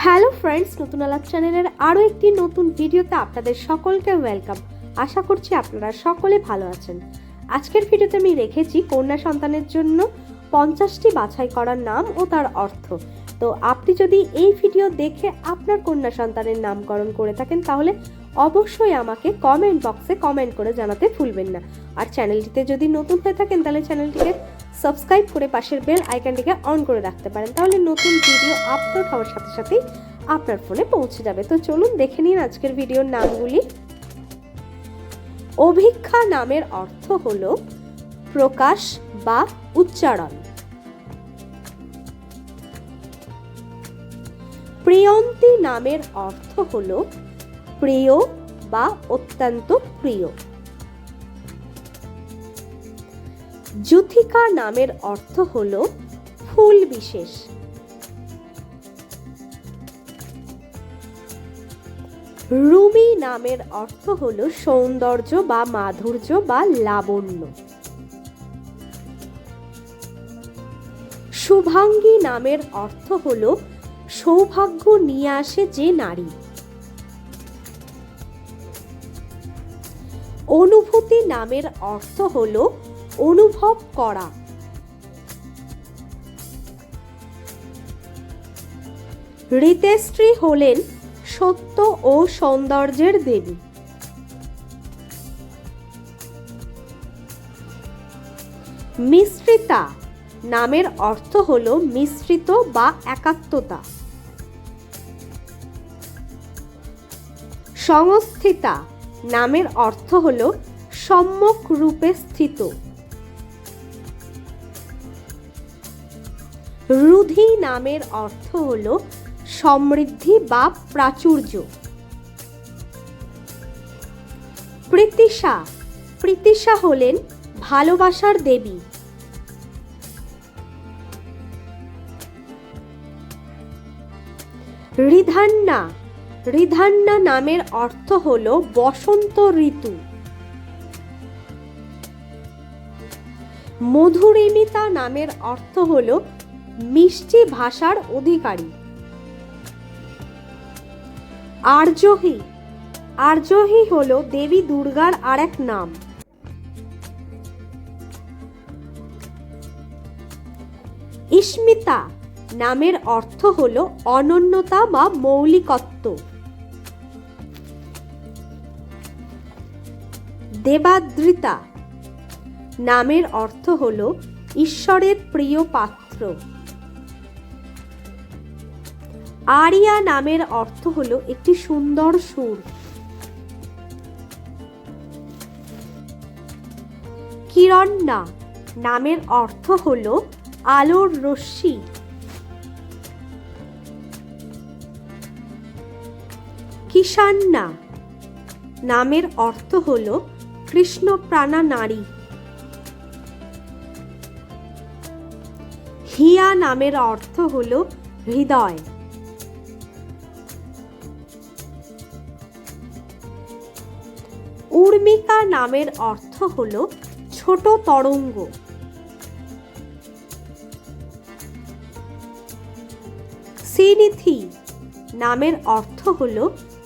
Hello friends নতুন আলাপ চ্যানেলের আরও একটি নতুন ভিডিওতে আপনাদের সকলকে ওয়েলকাম আশা করছি আপনারা সকলে ভালো আছেন। আজকের ভিডিওতে আমি রেখেছি কন্যা সন্তানের জন্য পঞ্চাশটি বাছাই করার নাম ও তার অর্থ। তো আপনি যদি এই ভিডিও দেখে আপনার কন্যা সন্তানের নামকরণ করে থাকেন, তাহলে অবশ্যই আমাকে কমেন্ট বক্সে কমেন্ট করে জানাতে ভুলবেন না। আর চ্যানেলটিতে যদি নতুন হয়ে থাকেন, তাহলে চ্যানেলটিকে সাবস্ক্রাইব করে পাশের বেল আইকনটিকে অন করে রাখতে পারেন, তাহলে নতুন ভিডিও আপলোড হওয়ার সাথে সাথেই আপনার ফোনে পৌঁছে যাবে। তো চলুন দেখে নিন আজকের ভিডিওর নামগুলি। অভিক্ষা নামের অর্থ হলো প্রকাশ বা উচ্চারণ। প্রিয়ন্তী নামের অর্থ হলো প্রিয় বা অত্যন্ত প্রিয়। যুথিকা নামের অর্থ হলো ফুল বিশেষ। রুমি নামের অর্থ হলো সৌন্দর্য বা মাধুর্য বা লাবণ্য। শুভাঙ্গী নামের অর্থ হল সৌভাগ্য নিয়ে আসে যে নারী। অনুভূতি নামের অর্থ হলো অনুভব করা। ঋতেশ্রী হলেন সত্য ও সৌন্দর্যের দেবী। মিশ্রিতা নামের অর্থ হল মিশ্রিত বা একাত্মতা। সংস্থিতা নামের অর্থ হল সম্যক রূপে স্থিত। রুধি নামের অর্থ হল সমৃদ্ধি বা প্রাচুর্য। প্রীতিশা প্রীতিশা হলেন ভালোবাসার দেবী। রিধান্না রিধান্না নামের অর্থ হল বসন্ত ঋতু। মধুরিমিতা নামের অর্থ হল মিষ্টি ভাষার অধিকারী। আর্যহি। আর্যহি হল দেবী দুর্গার আরেক নাম। ইস্মিতা নামের অর্থ হল অনন্যতা বা মৌলিকত্ব। দেবাদ্রিতা নামের অর্থ হল ঈশ্বরের প্রিয় পাত্র। আরিয়া নামের অর্থ হলো একটি সুন্দর সুর। কিরণনা নামের অর্থ হল আলোর রশ্মি। কিষান্না নামের অর্থ হলো কৃষ্ণপ্রাণা নারী হিয়া নামের অর্থ হল হৃদয়। উর্মিকা নামের অর্থ হল ছোট তরঙ্গ। সিনিথি নামের অর্থ হল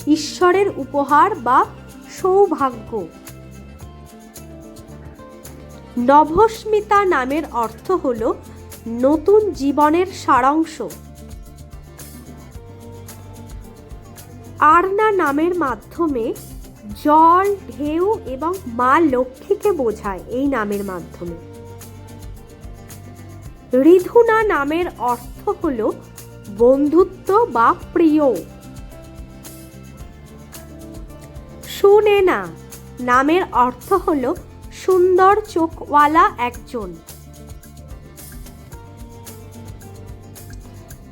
ঈশ্বরের উপহার বা সৌভাগ্য। নভস্মিতা নামের অর্থ হল নতুন জীবনের সারাংশ। আরনা নামের মাধ্যমে জল, ঢেউ এবং মা লক্ষ্মীকে বোঝায় এই নামের মাধ্যমে। ঋধুনা নামের অর্থ হল বন্ধুত্ব বা প্রিয়। সুনেনা নামের অর্থ হল সুন্দর চোখওয়ালা একজন।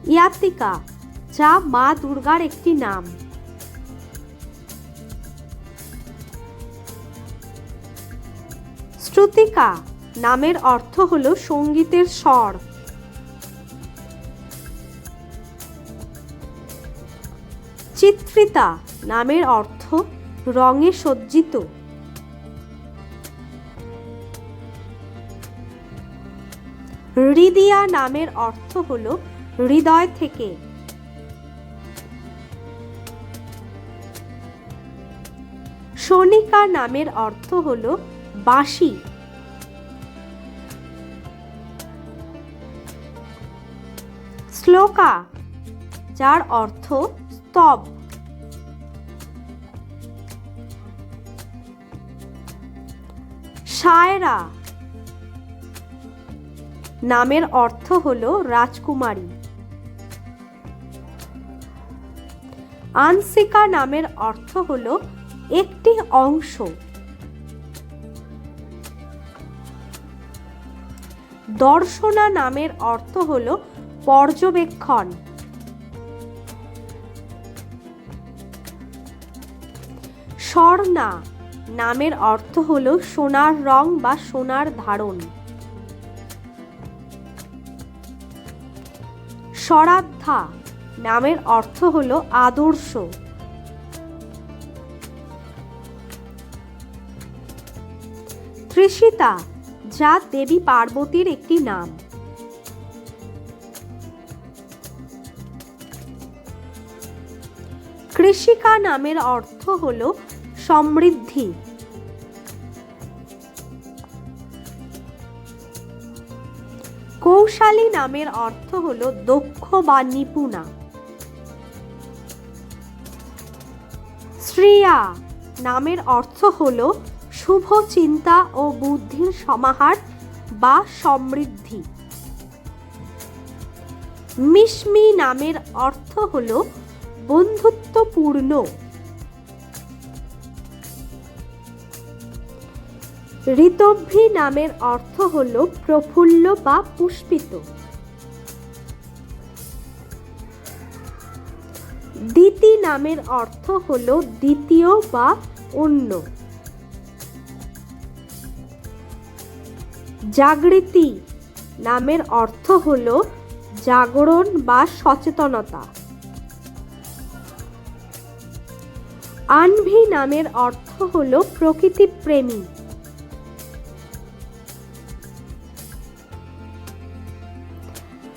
ইয়াতিকা যা মা দুর্গার একটি নাম। শ্রুতিকা নামের অর্থ হল সঙ্গীতের স্বর। চিত্রিতা নামের অর্থ রঙে সজ্জিত। হৃদিয়া নামের অর্থ হল হৃদয় থেকে। সোনিকা নামের অর্থ হল বাসি শ্লোকা, যার অর্থ স্তব। সায়রা নামের অর্থ হল রাজকুমারী। আনসিকা নামের অর্থ হল একটি অংশ। দর্শনা নামের অর্থ হল পর্যবেক্ষণ। স্বর্ণা নামের অর্থ হল সোনার রং বা সোনার ধারণ। স্বরাধ্যা নামের অর্থ হল আদর্শ। ত্রিষিতা যা দেবী পার্বতীর একটি নাম। কৃষিকা নামের অর্থ হল সমৃদ্ধি। কৌশালী নামের অর্থ হল দক্ষ বা নিপুণা। শ্রেয়া নামের অর্থ হল শুভ চিন্তা ও বুদ্ধির সমাহার বা সমৃদ্ধি। মিশমি নামের অর্থ হল বন্ধুত্বপূর্ণ। ঋতভ্যি নামের অর্থ হল প্রফুল্ল বা পুষ্পিত। দ্বিতি নামের অর্থ হল দ্বিতীয় বা অন্য। জাগৃতি নামের অর্থ হল জাগরণ বা সচেতনতা। আনভি নামের অর্থ হল প্রকৃতি প্রেমী।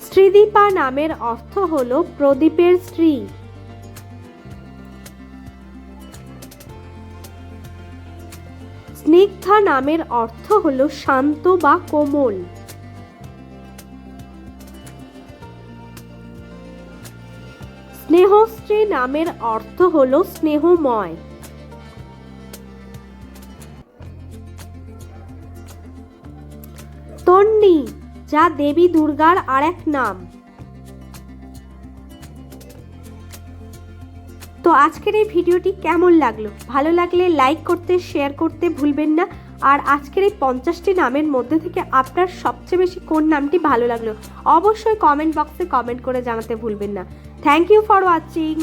শ্রীদীপা নামের অর্থ হল প্রদীপের স্ত্রী। স্নিগ্ধা নামের অর্থ হল শান্ত বা কোমল। স্নেহশ্রী নামের অর্থ হল স্নেহময়। তন্নি, যা দেবী দুর্গার আরেক নাম। তো আজকের এই ভিডিওটি কেমন লাগল? ভালো লাগলে লাইক করতে শেয়ার করতে ভুলবেন না। আর আজকের এই পঞ্চাশটি নামের মধ্যে থেকে আপনার সবচেয়ে বেশি কোন নামটি ভালো লাগল, অবশ্যই কমেন্ট বক্সে কমেন্ট করে জানাতে ভুলবেন না। Thank you for watching